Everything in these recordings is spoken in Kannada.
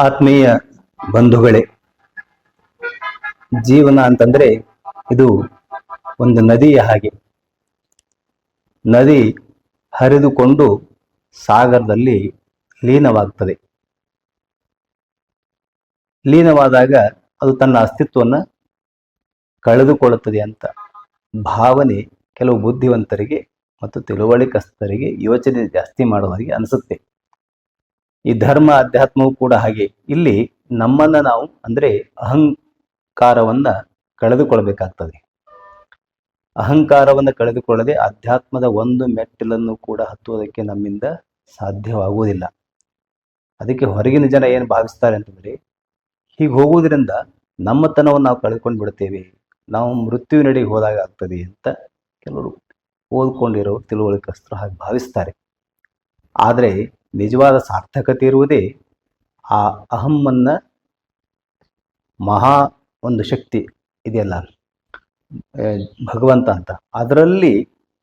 ಆತ್ಮೀಯ ಬಂಧುಗಳೇ, ಜೀವನ ಅಂತಂದ್ರೆ ಇದು ಒಂದು ನದಿಯ ಹಾಗೆ. ನದಿ ಹರಿದುಕೊಂಡು ಸಾಗರದಲ್ಲಿ ಲೀನವಾಗ್ತದೆ. ಲೀನವಾದಾಗ ಅದು ತನ್ನ ಅಸ್ತಿತ್ವವನ್ನು ಕಳೆದುಕೊಳ್ಳುತ್ತದೆ ಅಂತ ಭಾವನೆ ಕೆಲವು ಬುದ್ಧಿವಂತರಿಗೆ ಮತ್ತು ತಿಳುವಳಿಕಸ್ಥರಿಗೆ ಯೋಚನೆ ಜಾಸ್ತಿ ಮಾಡುವವರಿಗೆ ಅನಿಸುತ್ತೆ. ಈ ಧರ್ಮ ಅಧ್ಯಾತ್ಮವು ಕೂಡ ಹಾಗೆ. ಇಲ್ಲಿ ನಮ್ಮನ್ನ ನಾವು ಅಂದ್ರೆ ಅಹಂಕಾರವನ್ನ ಕಳೆದುಕೊಳ್ಬೇಕಾಗ್ತದೆ. ಅಹಂಕಾರವನ್ನು ಕಳೆದುಕೊಳ್ಳದೆ ಅಧ್ಯಾತ್ಮದ ಒಂದು ಮೆಟ್ಟಿಲನ್ನು ಕೂಡ ಹತ್ತುವುದಕ್ಕೆ ನಮ್ಮಿಂದ ಸಾಧ್ಯವಾಗುವುದಿಲ್ಲ. ಅದಕ್ಕೆ ಹೊರಗಿನ ಜನ ಏನು ಭಾವಿಸ್ತಾರೆ ಅಂತಂದ್ರೆ, ಹೀಗೆ ಹೋಗುವುದರಿಂದ ನಮ್ಮತನವನ್ನು ನಾವು ಕಳೆದುಕೊಂಡು ಬಿಡ್ತೇವೆ ನಾವು ಮೃತ್ಯುವಿನಡೆಗೆ ಹೋದಾಗ ಆಗ್ತದೆ ಅಂತ ಕೆಲವರು ಓದ್ಕೊಂಡಿರೋ ತಿಳುವಳಿಕಸ್ತರು ಹಾಗೆ ಭಾವಿಸ್ತಾರೆ. ಆದರೆ ನಿಜವಾದ ಸಾರ್ಥಕತೆ ಇರುವುದೇ ಆ ಅಹಮ್ಮನ್ನ ಮಹಾ ಒಂದು ಶಕ್ತಿ ಇದೆಯಲ್ಲ? ಭಗವಂತ ಅಂತ. ಅದರಲ್ಲಿ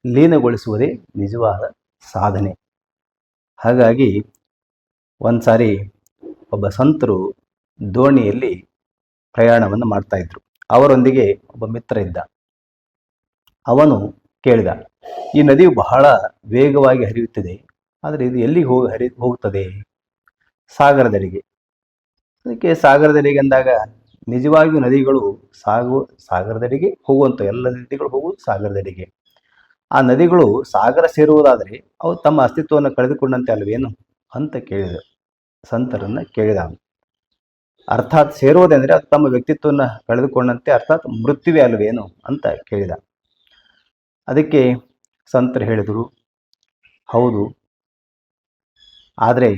ಲೀನಗೊಳಿಸುವುದೇ ನಿಜವಾದ ಸಾಧನೆ. ಹಾಗಾಗಿ ಒಂದ್ಸಾರಿ ಒಬ್ಬ ಸಂತರು ದೋಣಿಯಲ್ಲಿ ಪ್ರಯಾಣವನ್ನು ಮಾಡ್ತಾ ಇದ್ರು. ಅವರೊಂದಿಗೆ ಒಬ್ಬ ಮಿತ್ರ ಇದ್ದ. ಅವನು ಕೇಳಿದ, ಈ ನದಿಯು ಬಹಳ ವೇಗವಾಗಿ ಹರಿಯುತ್ತಿದೆ. ಆದರೆ ಇದು ಎಲ್ಲಿಗೆ ಹೋಗಿ, ಹರಿ ಹೋಗುತ್ತದೆ ಸಾಗರದೆಡೆಗೆ. ಅದಕ್ಕೆ ಸಾಗರದೆಡೆಗೆ ಅಂದಾಗ ನಿಜವಾಗಿಯೂ ನದಿಗಳು ಸಾಗು, ಸಾಗರದೆಡೆಗೆ ಹೋಗುವಂಥ ಎಲ್ಲ ನದಿಗಳು ಹೋಗುವುದು ಸಾಗರದೆಡೆಗೆ. ಆ ನದಿಗಳು ಸಾಗರ ಸೇರುವುದಾದರೆ ಅವು ತಮ್ಮ ಅಸ್ತಿತ್ವವನ್ನು ಕಳೆದುಕೊಂಡಂತೆ ಅಲ್ವೇನು ಅಂತ ಕೇಳಿದ, ಸಂತರನ್ನು ಕೇಳಿದ ಅರ್ಥಾತ್ ಸೇರುವುದೆಂದರೆ ಅದು ತಮ್ಮ ವ್ಯಕ್ತಿತ್ವವನ್ನು ಕಳೆದುಕೊಂಡಂತೆ ಅರ್ಥಾತ್ ಮೃತ್ಯುವೆ ಅಲ್ವೇನು ಅಂತ ಕೇಳಿದ. ಅದಕ್ಕೆ ಸಂತರು ಹೇಳಿದರು, ಹೌದು ಆದರೆ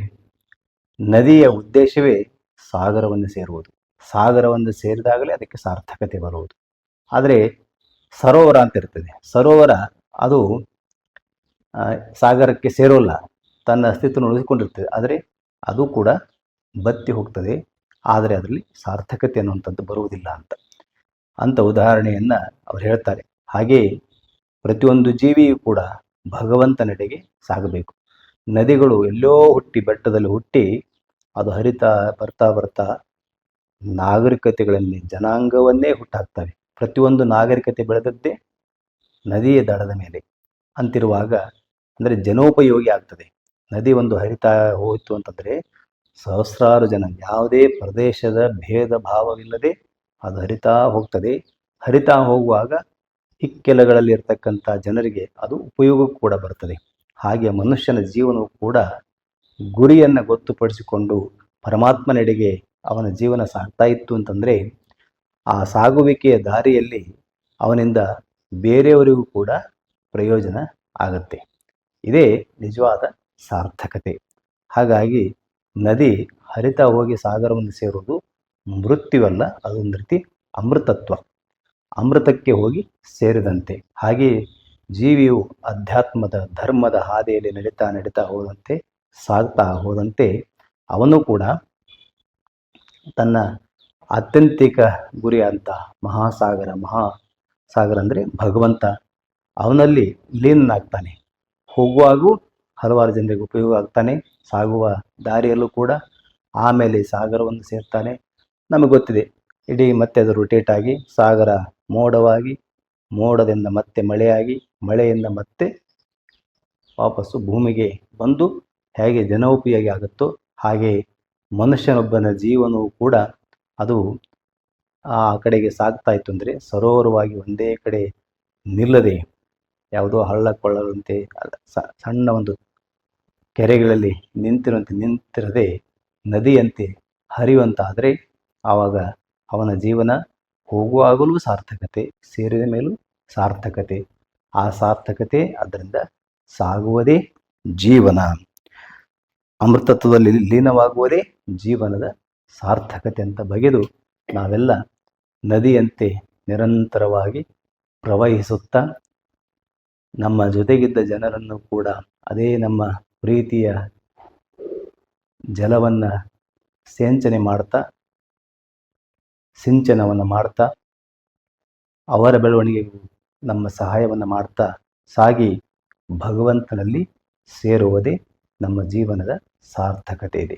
ನದಿಯ ಉದ್ದೇಶವೇ ಸಾಗರವನ್ನು ಸೇರುವುದು. ಸಾಗರವನ್ನು ಸೇರಿದಾಗಲೇ ಅದಕ್ಕೆ ಸಾರ್ಥಕತೆ ಬರುವುದು. ಆದರೆ ಸರೋವರ ಅಂತ ಇರ್ತದೆ. ಸರೋವರ ಅದು ಸಾಗರಕ್ಕೆ ಸೇರೋಲ್ಲ. ತನ್ನ ಅಸ್ತಿತ್ವವನ್ನು ಉಳಿದುಕೊಂಡಿರ್ತದೆ ಆದರೆ ಅದು ಕೂಡ ಬತ್ತಿ ಹೋಗ್ತದೆ. ಆದರೆ ಅದರಲ್ಲಿ ಸಾರ್ಥಕತೆ ಅನ್ನುವಂಥದ್ದು ಬರುವುದಿಲ್ಲ ಅಂತ. ಅಂತ ಉದಾಹರಣೆಯನ್ನ ಅವ್ರು ಹೇಳ್ತಾರೆ. ಹಾಗೆಯೇ ಪ್ರತಿಯೊಂದು ಜೀವಿಯು ಕೂಡ ಭಗವಂತನೆಡೆಗೆ ಸಾಗಬೇಕು. ನದಿಗಳು ಎಲ್ಲೋ ಹುಟ್ಟಿ, ಬೆಟ್ಟದಲ್ಲಿ ಹುಟ್ಟಿ, ಅದು ಹರಿತಾ ಬರ್ತಾ ಬರ್ತಾ ನಾಗರಿಕತೆಗಳಲ್ಲಿ ಜನಾಂಗವನ್ನೇ ಹುಟ್ಟಾಕ್ತವೆ. ಪ್ರತಿಯೊಂದು ನಾಗರಿಕತೆ ಬೆಳೆದದ್ದೇ ನದಿಯ ದಡದ ಮೇಲೆ ಅಂತಿರುವಾಗ ಅಂದರೆ ಜನೋಪಯೋಗಿ ಆಗ್ತದೆ. ನದಿ ಒಂದು ಹರಿತಾ ಹೋಯಿತು ಅಂತಂದರೆ ಸಹಸ್ರಾರು ಜನ, ಯಾವುದೇ ಪ್ರದೇಶದ ಭೇದ ಭಾವವಿಲ್ಲದೆ ಅದು ಹರಿತಾ ಹೋಗ್ತದೆ. ಹರಿತಾ ಹೋಗುವಾಗ ಇಕ್ಕೆಲಗಳಲ್ಲಿ ಇರ್ತಕ್ಕಂಥ ಜನರಿಗೆ ಅದು ಉಪಯೋಗ ಕೂಡ ಬರ್ತದೆ. ಹಾಗೆ ಮನುಷ್ಯನ ಜೀವನವು ಕೂಡ ಗುರಿಯನ್ನು ಗೊತ್ತುಪಡಿಸಿಕೊಂಡು ಪರಮಾತ್ಮನೆಡೆಗೆ ಅವನ ಜೀವನ ಸಾಗ್ತಾ ಇತ್ತು ಅಂತಂದರೆ, ಆ ಸಾಗುವಿಕೆಯ ದಾರಿಯಲ್ಲಿ ಅವನಿಂದ ಬೇರೆಯವರಿಗೂ ಕೂಡ ಪ್ರಯೋಜನ ಆಗುತ್ತೆ. ಇದೇ ನಿಜವಾದ ಸಾರ್ಥಕತೆ. ಹಾಗಾಗಿ ನದಿ ಹರಿತಾ ಹೋಗಿ ಸಾಗರವನ್ನು ಸೇರುವುದು ಮೃತ್ಯುವಲ್ಲ, ಅದೊಂದು ರೀತಿ ಅಮೃತತ್ವ. ಅಮೃತಕ್ಕೆ ಹೋಗಿ ಸೇರಿದಂತೆ. ಹಾಗೆಯೇ ಜೀವಿಯು ಅಧ್ಯಾತ್ಮದ ಧರ್ಮದ ಹಾದಿಯಲ್ಲಿ ನಡೀತಾ ನಡೀತಾ ಹೋದಂತೆ, ಸಾಗ್ತಾ ಹೋದಂತೆ ಅವನು ಕೂಡ ತನ್ನ ಆತ್ಯಂತಿಕ ಗುರಿಯಂತ ಮಹಾಸಾಗರ ಮಹಾ ಅಂದರೆ ಭಗವಂತ, ಅವನಲ್ಲಿ ಲೀನನಾಗ್ತಾನೆ ಹೋಗುವಾಗೂ ಹಲವಾರು ಜನರಿಗೆ ಉಪಯೋಗ ಆಗ್ತಾನೆ. ಸಾಗುವ ದಾರಿಯಲ್ಲೂ ಕೂಡ ಆಮೇಲೆ ಸಾಗರವನ್ನು ಸೇರ್ತಾನೆ. ನಮಗೆ ಗೊತ್ತಿದೆ, ಇಡೀ ಮತ್ತೆ ಅದು ರೊಟೇಟ್ ಆಗಿ ಸಾಗರ ಮೋಡವಾಗಿ ಮೋಡದಿಂದ ಮತ್ತೆ ಮಳೆಯಾಗಿ ಮಳೆಯಿಂದ ಮತ್ತೆ ವಾಪಸ್ಸು ಭೂಮಿಗೆ ಬಂದು ಹೇಗೆ ಜನೋಪಯೋಗಿ ಆಗುತ್ತೋ ಹಾಗೆ ಮನುಷ್ಯನೊಬ್ಬನ ಜೀವನವು ಕೂಡ ಅದು ಆ ಕಡೆಗೆ ಸಾಗ್ತಾ ಇತ್ತು ಅಂದರೆ ಸರೋವರವಾಗಿ ಒಂದೇ ಕಡೆ ನಿಲ್ಲದೆ ಯಾವುದೋ ಹಳ್ಳ ಕೊಳ್ಳದಂತೆ ಅಲ್ಲ, ಸಣ್ಣ ಒಂದು ಕೆರೆಗಳಲ್ಲಿ ನಿಂತಿರುವಂತೆ ನಿಂತಿರದೆ ನದಿಯಂತೆ ಹರಿಯುವಂತಾದರೆ ಆವಾಗ ಅವನ ಜೀವನ ಹೋಗುವಾಗಲೂ ಸಾರ್ಥಕತೆ, ಸೇರಿದ ಮೇಲೂ ಸಾರ್ಥಕತೆ. ಆ ಸಾರ್ಥಕತೆ ಅದರಿಂದ ಸಾಗುವುದೇ ಜೀವನ. ಅಮೃತತ್ವದಲ್ಲಿ ಲೀನವಾಗುವುದೇ ಜೀವನದ ಸಾರ್ಥಕತೆ ಅಂತ ಬಗೆದು ನಾವೆಲ್ಲ ನದಿಯಂತೆ ನಿರಂತರವಾಗಿ ಪ್ರವಹಿಸುತ್ತಾ ನಮ್ಮ ಜೊತೆಗಿದ್ದ ಜನರನ್ನು ಕೂಡ ಅದೇ ನಮ್ಮ ಪ್ರೀತಿಯ ಜಲವನ್ನು ಸೇಂಚನೆ ಮಾಡ್ತಾ ಸಿಂಚನವನ್ನು ಮಾಡ್ತಾ ಅವರ ಬೆಳವಣಿಗೆಗೂ ನಮ್ಮ ಸಹಾಯವನ್ನು ಮಾಡ್ತಾ ಸಾಗಿ ಭಗವಂತನಲ್ಲಿ ಸೇರುವುದೇ ನಮ್ಮ ಜೀವನದ ಸಾರ್ಥಕತೆ ಇದೆ.